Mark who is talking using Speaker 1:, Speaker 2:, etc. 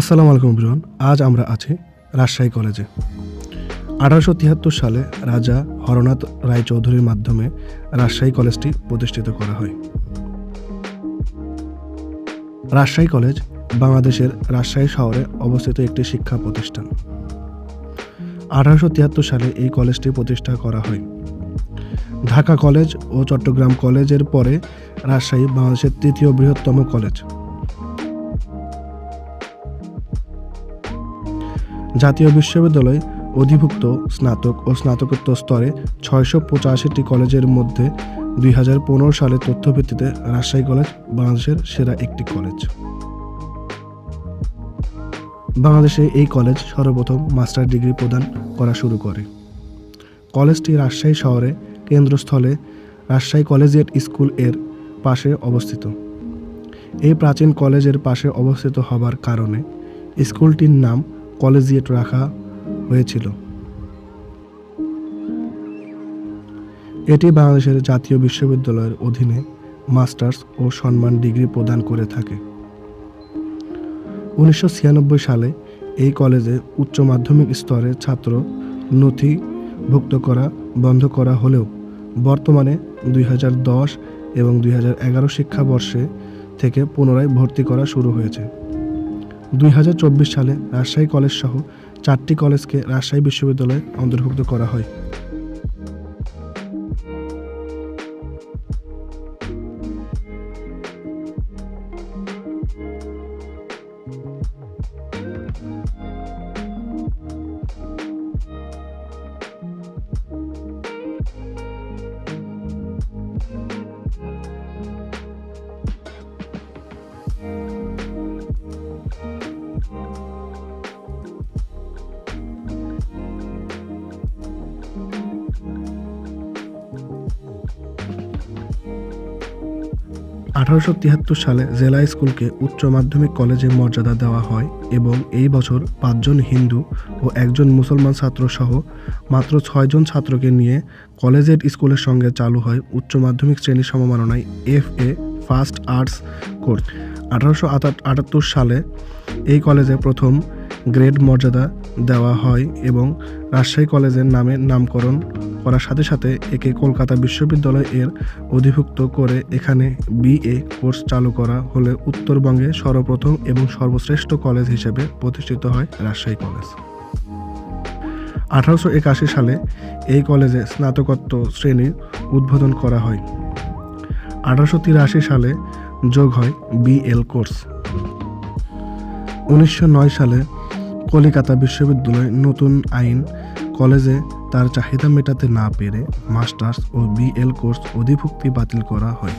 Speaker 1: আসসালামু আলাইকুম বিরন আজ আমরা আছি রাজশাহী কলেজে। আঠারোশো তিয়াত্তর সালে রাজা হরনাথ রায়চৌধুরীর মাধ্যমে রাজশাহী কলেজটি প্রতিষ্ঠিত করা হয়। রাজশাহী কলেজ বাংলাদেশের রাজশাহী শহরে অবস্থিত একটি শিক্ষা প্রতিষ্ঠান। আঠারোশো তিয়াত্তর সালে এই কলেজটি প্রতিষ্ঠা করা হয়। ঢাকা কলেজ ও চট্টগ্রাম কলেজের পরে রাজশাহী বাংলাদেশের তৃতীয় বৃহত্তম কলেজ। জাতীয় বিশ্ববিদ্যালয় অধিভুক্ত স্নাতক ও স্নাতকোত্তর স্তরে ছয়শো পঁচাশিটি কলেজের মধ্যে দুই হাজার পনেরো সালে তথ্যভিত্তিতে রাজশাহী কলেজ বাংলাদেশের সেরা একটি কলেজ। বাংলাদেশে এই কলেজ সর্বপ্রথম মাস্টার ডিগ্রি প্রদান করা শুরু করে। কলেজটি রাজশাহী শহরে কেন্দ্রস্থলে রাজশাহী কলেজিয়েট স্কুলের পাশে অবস্থিত। এই প্রাচীন কলেজের পাশে অবস্থিত হবার কারণে স্কুলটির নাম কলেজিয়েট রাখা হয়েছিল। এটি বাংলাদেশের জাতীয় বিশ্ববিদ্যালয়ের অধীনে মাস্টার্স ও সম্মান ডিগ্রি প্রদান করে থাকে। উনিশশো ছিয়ানব্বই সালে এই কলেজে উচ্চ মাধ্যমিক স্তরে ছাত্র নথিভুক্ত করা বন্ধ করা হলেও বর্তমানে দুই হাজার দশ এবং দুই হাজার এগারো শিক্ষাবর্ষে থেকে পুনরায় ভর্তি করা শুরু হয়েছে। দুই হাজার চব্বিশ সালে রাজশাহী কলেজ সহ চারটি কলেজকে রাজশাহী বিশ্ববিদ্যালয়ে অন্তর্ভুক্ত করা হয়। আঠারোশো তিয়াত্তর সালে জেলা স্কুলকে উচ্চ মাধ্যমিক কলেজের মর্যাদা দেওয়া হয় এবং এই বছর পাঁচজন হিন্দু ও একজন মুসলমান ছাত্র সহ মাত্র ছয়জন ছাত্রকে নিয়ে কলেজের স্কুলের সঙ্গে চালু হয় উচ্চ মাধ্যমিক শ্রেণি সমমাননায় F A first arts course. আঠারোশো আটাত্তর সালে এই কলেজে প্রথম গ্রেড মর্যাদা দেওয়া হয় এবং রাজশাহী কলেজের নামে নামকরণ করার সাথে সাথে একে কলকাতা বিশ্ববিদ্যালয় এর অধিভুক্ত করে এখানে বিএ কোর্স চালু করা হলে উত্তরবঙ্গে সর্বপ্রথম এবং সর্বশ্রেষ্ঠ কলেজ হিসেবে প্রতিষ্ঠিত হয় রাজশাহী কলেজ। আঠারোশো একাশি সালে এই কলেজে স্নাতকোত্তর শ্রেণির উদ্বোধন করা হয়। আঠারোশো তিরাশি সালে যোগ হয় বিএল কোর্স। উনিশশো নয় সালে কলিকাতা বিশ্ববিদ্যালয় নতুন আইন কলেজে তার চাহিদা মেটাতে না পেরে মাস্টার্স ও বিএল কোর্স অধিভুক্তি বাতিল করা হয়।